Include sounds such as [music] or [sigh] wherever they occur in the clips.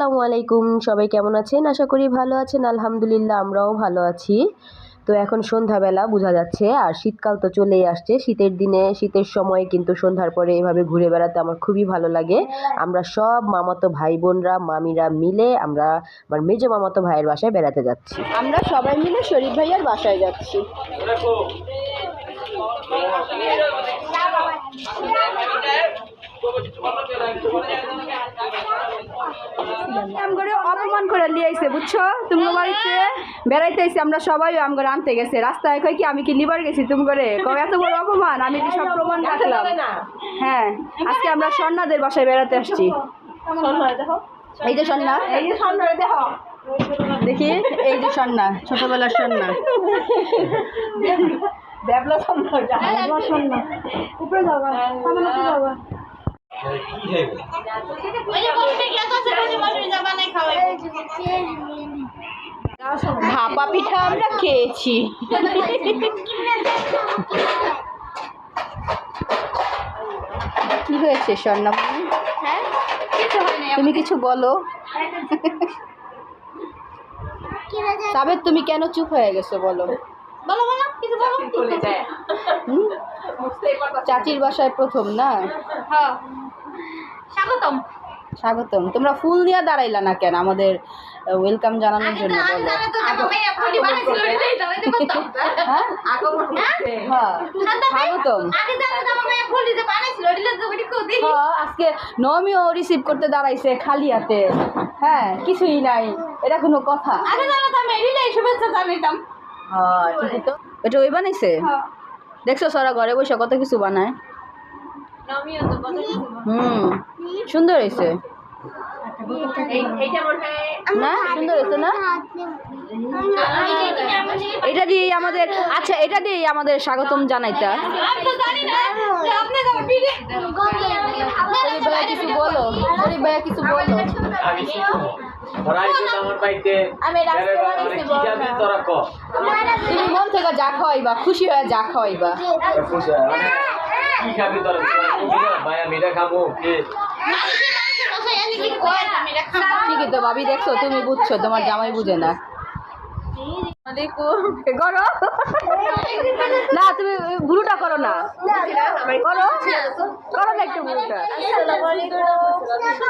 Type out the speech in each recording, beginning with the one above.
আসসালামু আলাইকুম। সবাই কেমন আছেন? আশা করি ভালো আছেন। আলহামদুলিল্লাহ, আমরাও ভালো আছি। তো এখন সন্ধ্যাবেলা বোঝা যাচ্ছে, আর শীতকাল তো চলেই আসছে। শীতের দিনে, শীতের সময় কিন্তু সন্ধ্যার পরে এভাবে ঘুরে বেড়াতে আমার খুবই ভালো লাগে। আমরা সব মামাতো ভাই বোনরা মামিরা মিলে আমরা আমার মেজো মামাতো ভাইয়ের বাসায় বেড়াতে যাচ্ছি। আমরা সবাই মিলে শরীফ ভাইয়ার বাসায় যাচ্ছি। আম করে অপমান করে নিয়ে আইছে বুঝছ? তুমি বাড়িতে বেড়াইতে আইছি আমরা সবাই আম করে আনতে গেছে। রাস্তায় কই কি আমি কি লিবার গেছি তুমি করে এত বড় অপমান আমি কি সব প্রমাণ রাখলাম। হ্যাঁ আজকে আমরা স্বর্ণাদের বাসায় বেড়াতে আসছি। এই যে স্বর্ণা এই যে স্বর্ণা দেখো। দেখি এই যে স্বর্ণা ছোটবেলার স্বর্ণা দেবলা স্বর্ণা স্বর্ণা উপরে যাবা ভাপা পিঠা আমরা খেয়েছি। কি হয়েছে স্বর্ণামণি তুমি কিছু বলো। সাবের তুমি কেন চুপ হয়ে গেছো বলো। হুম? চাচির বাসায় প্রথম না? স্বাগতম। স্বাগতম। তোমরা ফুল দিয়ে দাঁড়াইলা না কেন আমাদের ওয়েলকাম জানানোর জন্য বলো। হ্যাঁ? হ্যাঁ? স্বাগতম। হ্যাঁ, আজকে নমিও রিসিভ করতে দাঁড়াইছে খালি হাতে। হ্যাঁ কিছুই নাই এটা কোনো কথা। হ্যাঁ ঠিকই তো। এটা ওই বানাইছে? দেখছ সারা ঘরে বসে কত কিছু বানায়। হুম। সুন্দর হয়েছে। না? সুন্দর হয়েছে না? এটা দিয়েই আমাদের আচ্ছা এটা দিয়েই আমাদের স্বাগতম জানাইতা। কিছু বলো। ভাইয়া কিছু বলো। মানে তুমি মন থেকে যা খাওয়াইবা খুশি হয়ে যা খাওয়াইবা। খুশি কি খাবি তোরা? ভাই আমি খাব। কে? ঠিকই তো ভাবি দেখছ তুমি বুঝছ তোমার জামাই বুঝে না। করো। না তুমি ভুলুটা করো না। করো। করো না একটু ভুলুটা।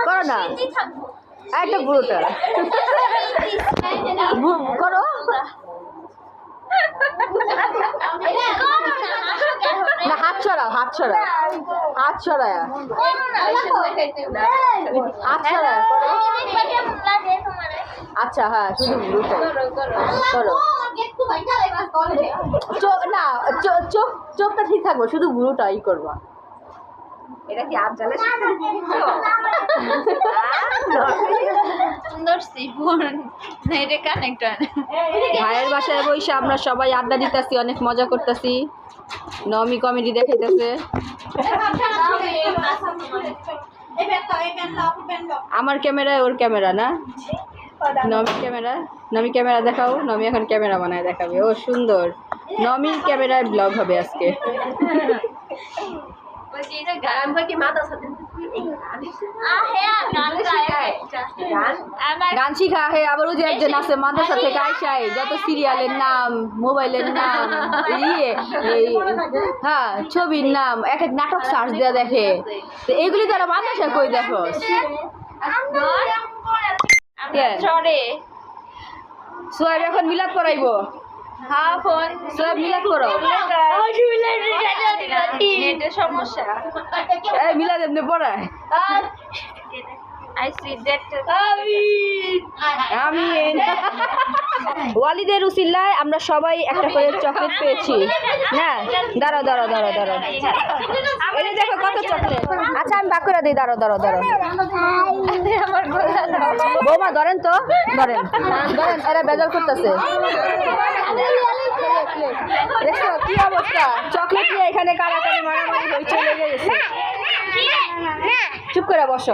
করো না। একটা ভুলুটা। করো। না, হাত ছড়াও হাত ছড়াও। হাত আচ্ছা হ্যাঁ শুধু করো। না চোখটা ঠিক থাকব, শুধু ভুরুটাই করবা। এটা কি জ্বালা সুন্দর সিফুন এটা কানেক্টর ভাইয়ের বাসায় বসে আমরা সবাই আড্ডা দিতেছি অনেক মজা করতেছি। নমি কমেডি দেখাইতেছে। আমার ক্যামেরায় ওর ক্যামেরা না? নমি ক্যামেরা? নমি ক্যামেরা দেখাও। নমি এখন ক্যামেরা বানায় দেখাবে। ও সুন্দর। নমির ক্যামেরায় ব্লগ হবে আজকে। বলছি গান মাথা সাথে শিখা হে আবার ওই যে একজন আছে আইসাই যত সিরিয়ালের নাম মোবাইলের নাম ইয়ে হ্যাঁ ছবির নাম এক এক নাটক সার্চ দেওয়া দেখে। তো এইগুলি তারা মাদ্রাসা কই দেখো? কে? এখন মিলাদ করাইবো হ্যাঁ ফোন সব মিলাদ করো। নেটের সমস্যা। এই মিলাদ এমনি পড়ায় আই সি দ্যাট আমি। ওয়ালিদের উসিল্লায় আমরা সবাই একটা করে চকলেট পেয়েছি। না দাঁড়াও দাঁড়াও দাঁড়াও দাঁড়াও। এই দেখো কত চকলেট। আচ্ছা আমি বাক করে দিই দাঁড়াও দাঁড়াও দাঁড়াও। আমার গোলা বৌমা ধরেন তো ধরেন ধরেন এরা বেজার করতেছে। দেখছ কি অবস্থা? চকলেট নিয়ে এখানে কারাকারি মারামারি হইচই লেগে গেছে। চুপ করে বসো।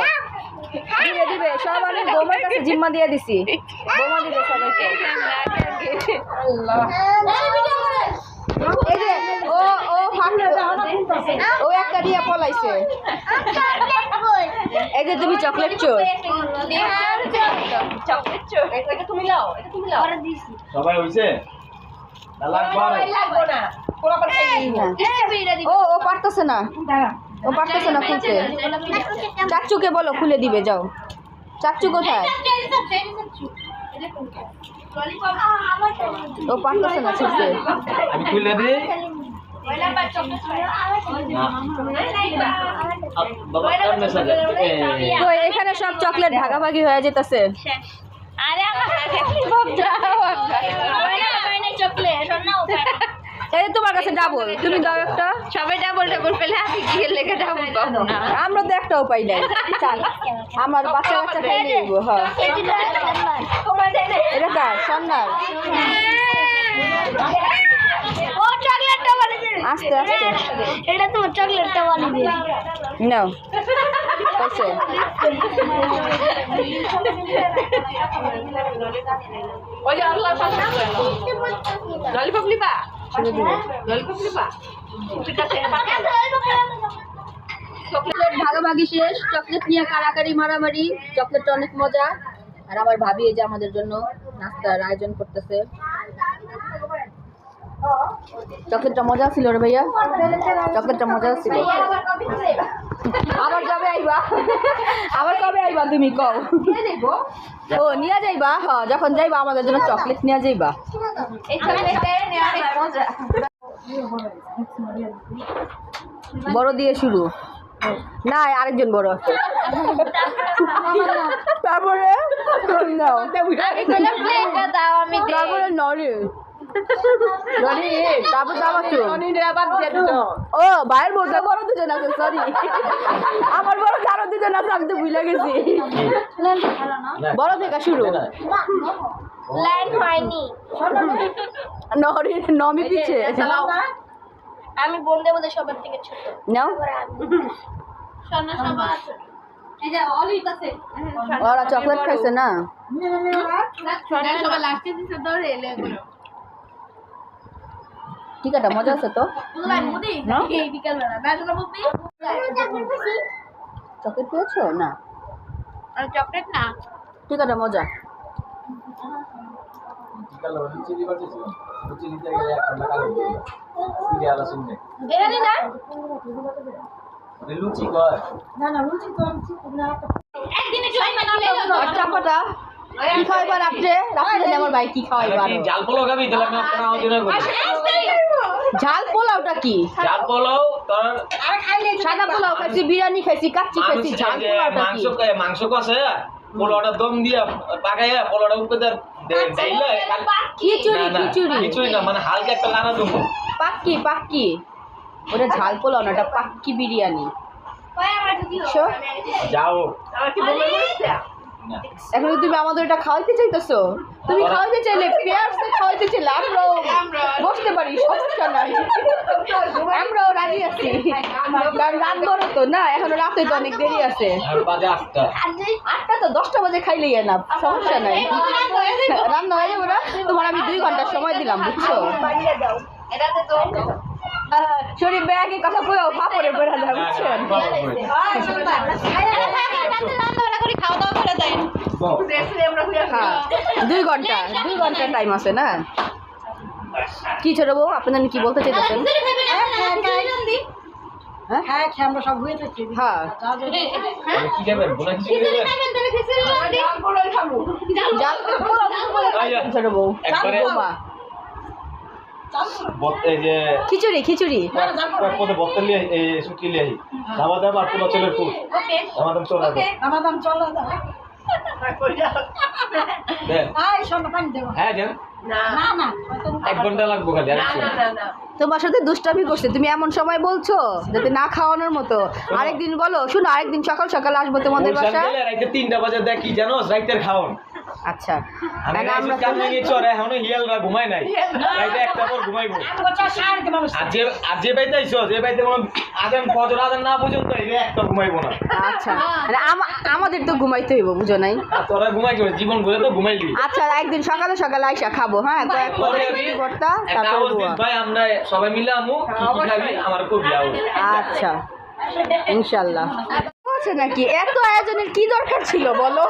দিবে দিবে সব আমি বৌমার কাছে জিম্মা দিয়ে দিছি বৌমা দিবে সবাইকে এই যে ও ও ও একটা দিয়ে পলাইছে এই যে তুমি চকলেট চোর চকলেট চোখ এটা তুমি লাও এটা তুমি লাও সবাই হইছে না লাগবো ও ও পারতেছে না ও পারতেছে না খুলতে। চাচুকে বলো খুলে দিবে যাও। চাচু কোথায়? ও পারতেছে না আমি খুলে তো এখানে সব চকলেট ভাগাভাগি হয়ে যেতেছে। আরে আমার চকলেট [laughs] এই তোমার কাছে ডাবল তুমি দাও একটা। সবাই ডাবল ডাবল পেলে আমি কি লেগে ডাবল পাবো না আমরা তো একটাও পাই নাই। আমার বাচ্চা বাচ্চা খাই নিব হ্যাঁ। না এটা কার? সন্ন্যার ও চকলেটটা বানিয়ে আস্তে আস্তে। এটা তোমার চকলেটটা বানিয়ে দে। নাও। পাইছে। ওই যে আল্লাহ ললিপপ লিবা ছেড়ে দিবে। চকলেট ভাগাভাগি শেষ। চকলেট নিয়ে কারাকারি মারামারি। চকলেটটা অনেক মজা। আর আমার ভাবি এই যে আমাদের জন্য নাস্তার আয়োজন করতেছে। চকলেটটা মজা ছিল রে ভাইয়া। চকলেটটা মজা ছিল। আবার কবে আইবা? আবার কবে আইবা তুমি কও? ও নিয়ে যাইবা? হ যখন যাইবা আমাদের জন্য চকলেট নিয়ে যাইবা। বড় দিয়ে শুরু। না আরেকজন বড় আছে। তারপরে? নাও। এগুলো দেই তারপরে দামাচু ও ভাইয়ের মধ্যে বড় দুজন আছে সরি আমার বড় আরও দুজন আছে আমি তো ভুলে গেছি। বড় থেকে শুরু। লাইন হয়নি। নরে নমি পিছে। আমি বন্ধে বন্ধে সবার থেকে ছোট। নাও। সোনা সবার ওরা চকলেট খাইছে না? সোনা লাস্টে দিছে ধরে এলে এগুলো। ঠিক আছে মজা আছে তো? চকলেট পেয়েছ না। চকলেট না। ঠিক আছে মজা। কালো লুচি দিবার ছিল লুচি দিতে গেলে এক ঘণ্টা কালো সিরিয়াল শুনবে এখানে না একদিনে জয় মানালে আর চাপাটা কি খাওয়াইবা রাত্রে? রাত্রে আমার ভাই কি খাওয়াইবা কি জাল পোলাও খাবি? তাহলে আপনার ঝাল পোলাওটা কি? জাল পোলাও তোর সাদা পোলাও খাইছি বিরিয়ানি খাইছি কাচ্চি খাইছি মাংস- ঝাল পোলাওটা মাংস কি কে- মাংস কষে পোলাওটা দম দিয়া পাকাইয়া পোলাওটা উপরে দিয়ে দে- দেইলে খিচুড়ি খিচুড়ি। খিচুড়ি না মানে হালকা একটা লানা দেবো। পাক্কি পাক্কি ওটা ঝাল পোলাও না ওটা পাক্কি বিরিয়ানি? যাও। বলে এখন তুমি আমাদের এটা খাওয়াইতে চাইতেছো তুমি খাওয়াইতে চাইলে পেয়ারসে খাওয়াইতে চাইলে আমরাও বসতে পারি সমস্যা নাই আমরাও রাজি আছি কারণ রাত বড় তো না এখন রাতে তো অনেক দেরি আছে আটটা তো দশটা বাজে খাইলেই না সমস্যা নাই রান্না হয়ে যাবে না তোমার আমি দুই ঘণ্টা সময় দিলাম বুঝছ এটাতে তো শরীর ব্যাগে কথা পাপড়ে বেড়া যায় খাওয়া দাওয়া করে দেয় হ্যাঁ দুই ঘণ্টা দুই ঘণ্টা টাইম আছে না? কি ছোট বউ আপনার কি বলতে চাইতেছেন? হ্যাঁ হ্যাঁ কি খাবেন? বোনা খিচুড়ি খাবেন? জাল পোলাও তো বলে খাইছি, ছোট বউ একবারে- বৌমা। বত- এই যে খিচুড়ি খিচুড়ি। পদে বত্তর লিয়ে এই লিয়ে দাবা দাবা আর তোমার ফুল চলে। হ্যাঁ সাথে দুষ্টামি করছে তুমি এমন সময় বলছো যাতে না খাওয়ানোর মতো। আরেকদিন বলো শুনো আরেকদিন সকাল সকাল আসব তোমাদের বাসায়। তিনটা বাজে দেখ জানো রাইতের খাওন। আচ্ছা। তাহলে আমরা কাম চরে এখনও হিয়ালরা ঘুমাই নাই। একটা পর ঘুমাইবো। আর যে আর যে বাইতে আইছো যে বাইতে কোনো আজান ফজর আজান না পর্যন্ত এই একটা ঘুমাইবো না। আচ্ছা। মানে আমাদের তো ঘুমাইতে হইব বুঝো নাই? তোরা ঘুমাই গেলে জীবন ঘুরে তো ঘুমাইলি আচ্ছা একদিন সকালে সকালে আইসা খাব হ্যাঁ? পরে আমি ভর্তা তারপরে। ভাই আমরা সবাই মিলে আমু কি কি খাবি আমার খুব আচ্ছা। ইনশাল্লাহ। আছে নাকি এত আয়োজনের কি দরকার ছিল বলো?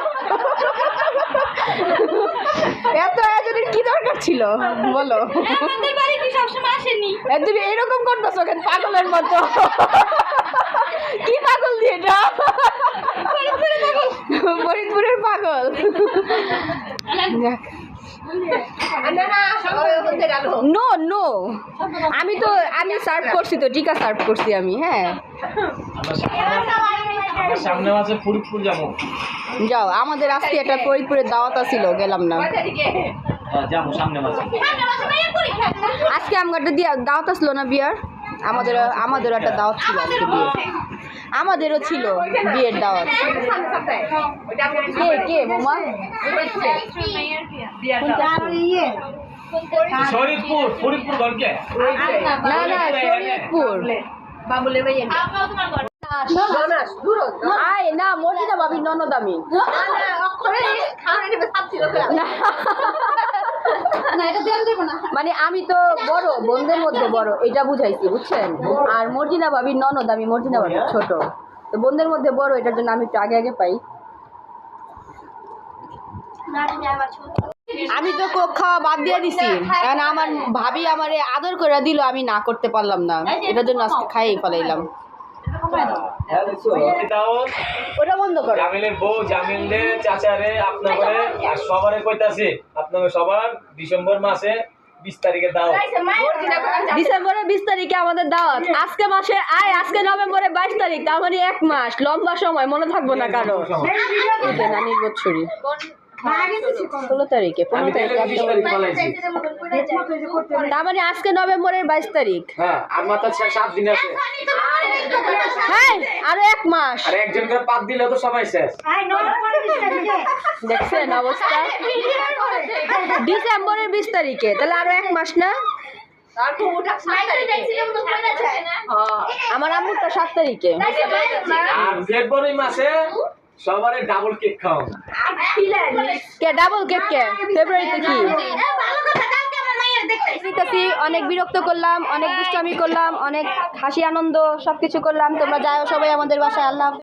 ছিল? বলো। আমাদের বাড়ি কি সবসময় আসেনি? তুমি এরকম করতেছো কেন? পাগলের মতো। কি পাগল দিয়ে এটা? ফরিদপুরের পাগল। No no. আমি তো আমি সার্ভ করছি তো টিকা সার্ভ করছি আমি হ্যাঁ। আমরা সামনে মাসে ফরিদপুর যাব। যাও আমাদের আজকে একটা ফরিদপুরের দাওয়াত ছিল গেলাম না। হ্যাঁ, যাব সামনে মাসে আজকে আমার দিয়ে দাওয়াত আসলো না বিয়ার? আমাদের আমাদেরও একটা দাওয়াত ছিল আজকে বিয়ে আমাদেরও ছিল বিয়ের দাওয়াত। কে কে বোমা? শরীরপুর ফরিদপুর ঘরকে। না না শরীয়তপুর আয় না মর্জিনা ভাবি ননদ আমি। মানে আমি তো বড় বোনদের মধ্যে বড় এটা বুঝাইছি বুঝছেন? আর মর্জিনা ভাবি ননদ আমি মর্জিনা ভাবি ছোট। তো বোনদের মধ্যে বড় এটার জন্য আমি একটু আগে আগে পাই। আমি তো কোক খাওয়া বাদ দিয়ে দিছি। কারণ আমার ভাবি আমারে আদর করে দিল আমি না করতে পারলাম না। এটার জন্য আজকে খাইয়ে ফেলাইলাম। দাওয়াত ওটা বন্ধ করো। জামিলের বউ জামিলদের চাচারে আপনাদের আর সবারে কইতাছি আপনাদের সবার ডিসেম্বর মাসে বিশ তারিখে দাও ডিসেম্বরের বিশ তারিখে আমাদের দাওয়াত। আজকে মাসে আয় আজকে নভেম্বরের বাইশ তারিখ তার মানে এক মাস। লম্বা সময় মনে থাকব না কারও নানির বছরই। ষোলো তারিখে পনেরো তারিখে তার মানে আজকে নভেম্বরের বাইশ তারিখ। হ্যাঁ আর হ্যাঁ আরও এক মাস। আর একজন করে পাত দিলে তো সবাই শেষ। দেখছেন অবস্থা? ডিসেম্বরের বিশ তারিখে তাহলে আরও এক মাস না? আমার আম্মুরটা সাত তারিখে। ফেব্রুয়ারি মাসে সবারে ডাবল কেক খাও। কে ডাবল কেক কে? ফেব্রুয়ারিতে কি? অনেক বিরক্ত করলাম, অনেক দুষ্টামি করলাম, অনেক হাসি আনন্দ সবকিছু করলাম। তোমরা যাও সবাই আমাদের বাসায়, আল্লাহ।